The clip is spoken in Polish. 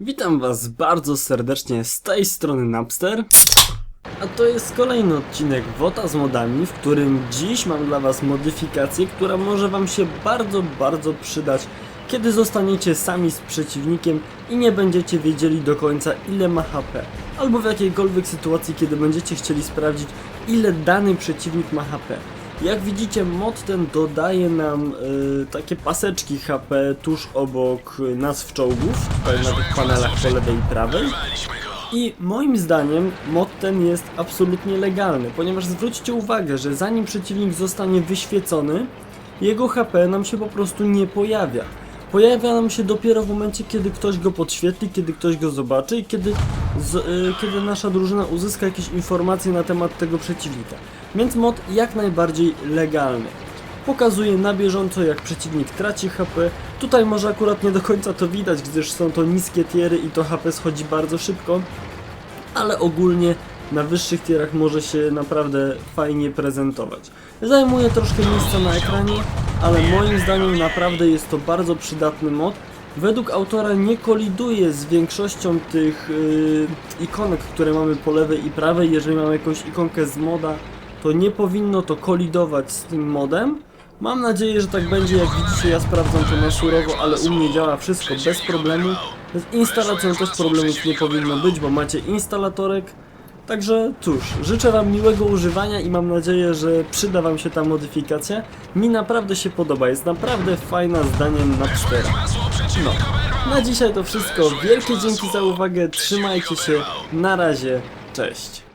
Witam was bardzo serdecznie z tej strony Napster. A to jest kolejny odcinek WOTA z modami, w którym dziś mam dla was modyfikację, która może wam się bardzo, bardzo przydać, kiedy zostaniecie sami z przeciwnikiem i nie będziecie wiedzieli do końca ile ma HP. Albo w jakiejkolwiek sytuacji, kiedy będziecie chcieli sprawdzić ile dany przeciwnik ma HP. Jak widzicie, mod ten dodaje nam y, takie paseczki HP tuż obok nazw czołgów, tutaj na tych panelach po lewej i prawej. I moim zdaniem mod ten jest absolutnie legalny, ponieważ zwróćcie uwagę, że zanim przeciwnik zostanie wyświecony, jego HP nam się po prostu nie pojawia. Pojawia nam się dopiero w momencie, kiedy ktoś go podświetli, kiedy ktoś go zobaczy i kiedy, z, y, kiedy nasza drużyna uzyska jakieś informacje na temat tego przeciwnika. Więc mod jak najbardziej legalny. Pokazuje na bieżąco jak przeciwnik traci HP. Tutaj może akurat nie do końca to widać, gdyż są to niskie tiery i to HP schodzi bardzo szybko. Ale ogólnie na wyższych tierach może się naprawdę fajnie prezentować. Zajmuje troszkę miejsca na ekranie, ale moim zdaniem naprawdę jest to bardzo przydatny mod. Według autora nie koliduje z większością tych yy, ikonek, które mamy po lewej i prawej. Jeżeli mamy jakąś ikonkę z moda, to nie powinno to kolidować z tym modem. Mam nadzieję, że tak będzie. Jak widzicie, ja sprawdzam to na surowo, ale u mnie działa wszystko bez problemu. Z instalacją też problemów nie powinno być, bo macie instalatorek. Także cóż, życzę Wam miłego używania i mam nadzieję, że przyda Wam się ta modyfikacja. Mi naprawdę się podoba, jest naprawdę fajna zdaniem Napstera. No, na dzisiaj to wszystko. Wielkie dzięki za uwagę, trzymajcie się, na razie, cześć.